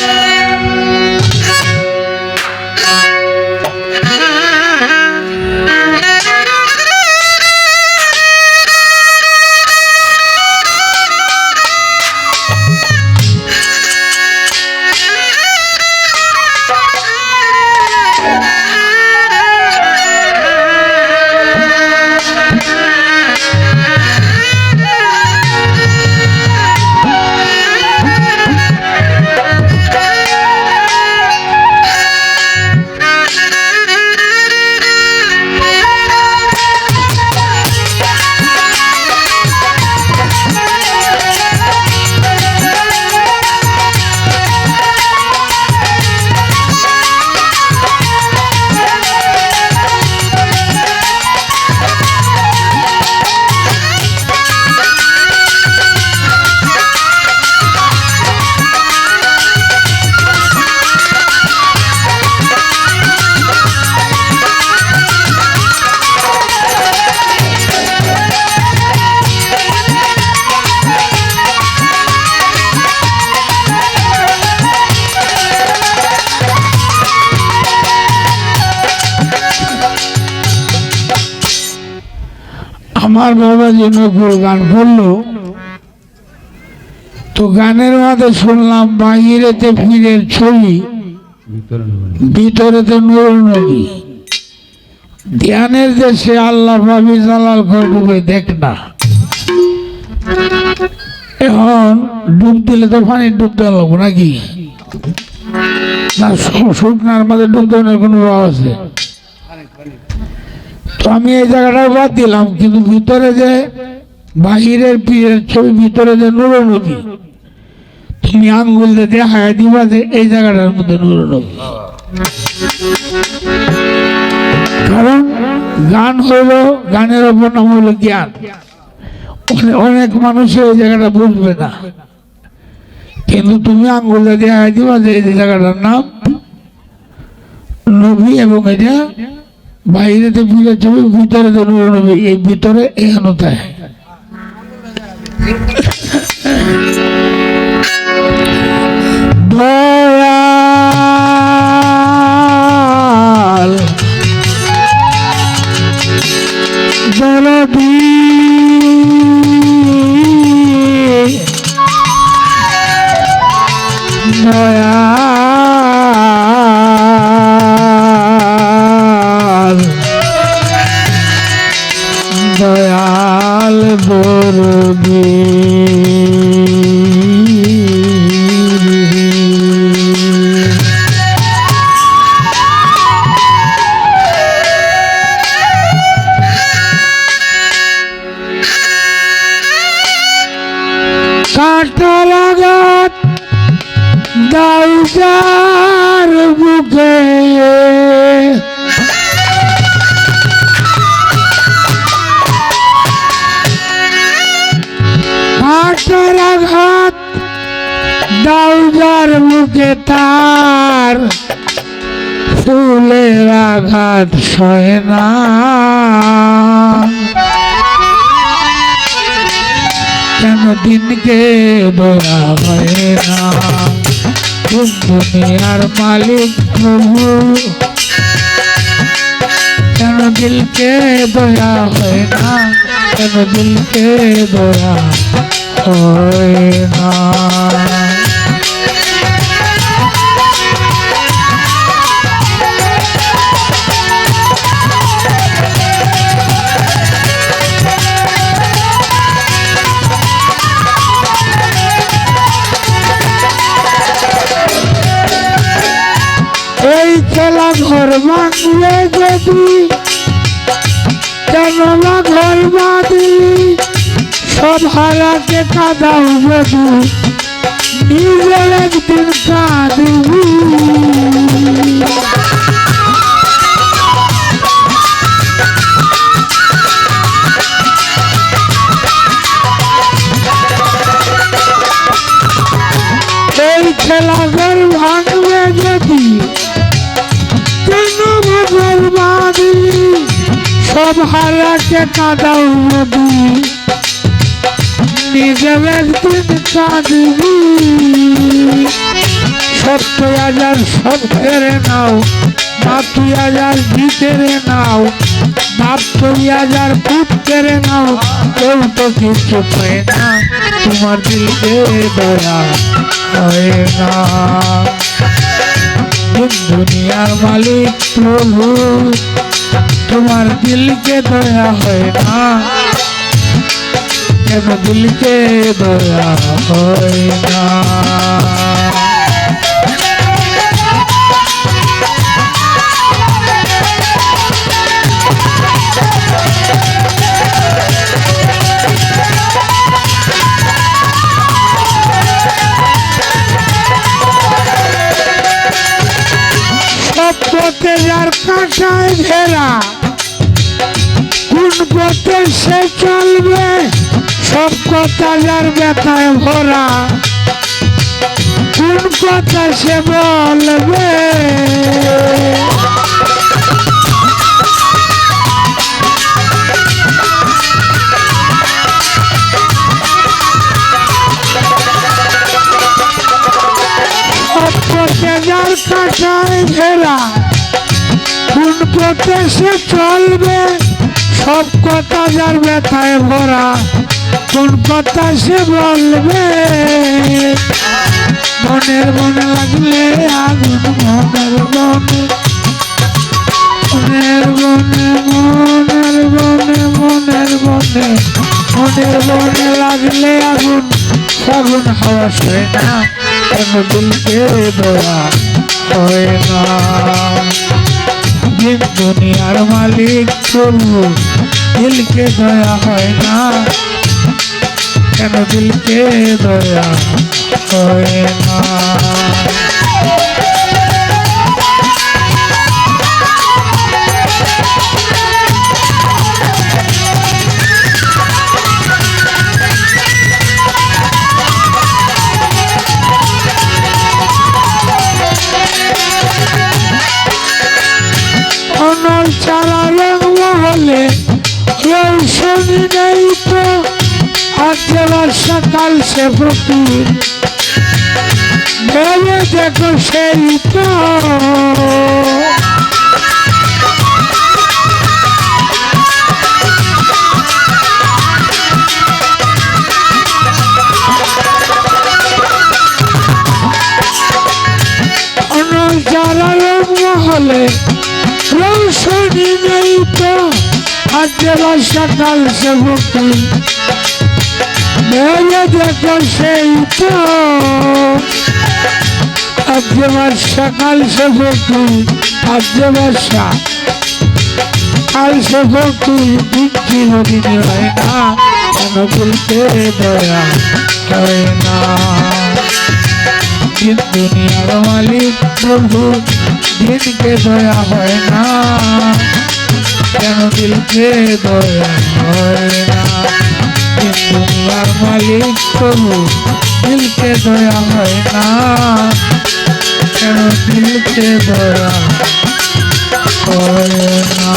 Yeah. আমার বাবা যে নকুল গান করল তো গানের মাঝে শুনলাম বাহিরেতে ফিরের ছবি ভিতরেতে নুর নবী। ধ্যানের দেশে আল্লাহ ভাবি জালাল করবে, দেখ না। এখন ডুব দিলে তো পানি ডুব দেওয়া নাকি? না শুকনার মাঝে ডুব দেওয়ার কোনো আছে? তো আমি এই জায়গাটা বাদ দিলাম, কিন্তু ভিতরে যে বাহিরের পীরের ছবি, ভিতরে যে নুর নবী তুমি আঙ্গুল দিয়ে দেখা দিবা যে এই জায়গাটার মধ্যে নুর নবী। কারণ গান হইল গানের ওপর নাম হইল জ্ঞান। অনে- অনেক মানুষ এই জায়গাটা বুঝবে না। কিন্তু তুমি আঙ্গুল দিয়ে দেখা দিবা যে এই জায়গাটার নাম নবী এবং এটা বাইরেতে পূজা ছবি ভিতরে ভিতরে এখানে দয়াল দাউজার বুকে। কাটার আঘাত দাউজার মুখে তার। ফুলের আঘাত সয় না। কেন দিনকে দয়া হয় না? দুনিয়ার মালিক প্রভু কেন দিলকে দয়া হয় না? কেন দিলকে দয়া হয় না? যদি না ঘর বাঁধলি সব হারাকে কাদাও যদি। নিজের একদিন কাঁদবি হারাকে কাদাও যদি নিজের একদিন কাঁদবি। সব সব কেড়ে নাও তুই হাজার জিতেরে নাও, বাপ তুই হাজার পুত নাও, কেউ তো কিছু পায় না, তোমার দিলকে দয়া হয় না। দুনিয়ার মালিক প্রভু তোমার দিলকে দয়া হয় না? কেন দিলকে দয়া হয় না? সব পথে যার কাঁটায় ঘেরা সব ব্যথায় ভরা। কোন কথা সে বলবে? যার কাঁটায় ঘেরা কোন পথে সে চলবে? সব কথা যার ব্যথায় ভরা। কোন কথা সে বলবে? মনের মনে লাগলে আগুন মনের মনে। মনের মনে মনের মনে মনের মনে। মনের মনে লাগলে আগুন আগুন হাওয়া সয় না। কেন দিলকে দয়া হয় না। দিন দুনিয়ার মালিক প্রভু দিলকে দয়া হয় না। কেন দিলকে দয়া হয় না? চারা রঙ মহলে রৌশনি নেই তো। আজকেবার সকাল সে ফকির ভেবে দেখো সেই তো। সকাল সে ফকির দেখো সেই তো আজকে বর্ষা কাল সে ভক্তি আজকে নদীন হয় না কেন বলতে দয়া হয় না দিন দুনিয়ার মালিক প্রভু দিনকে দয়া হয় না কেন দিলকে দয়া হয় মালিক প্রভু দিলকে দয়া হয় না। কেন দিলকে দয়া হয় না?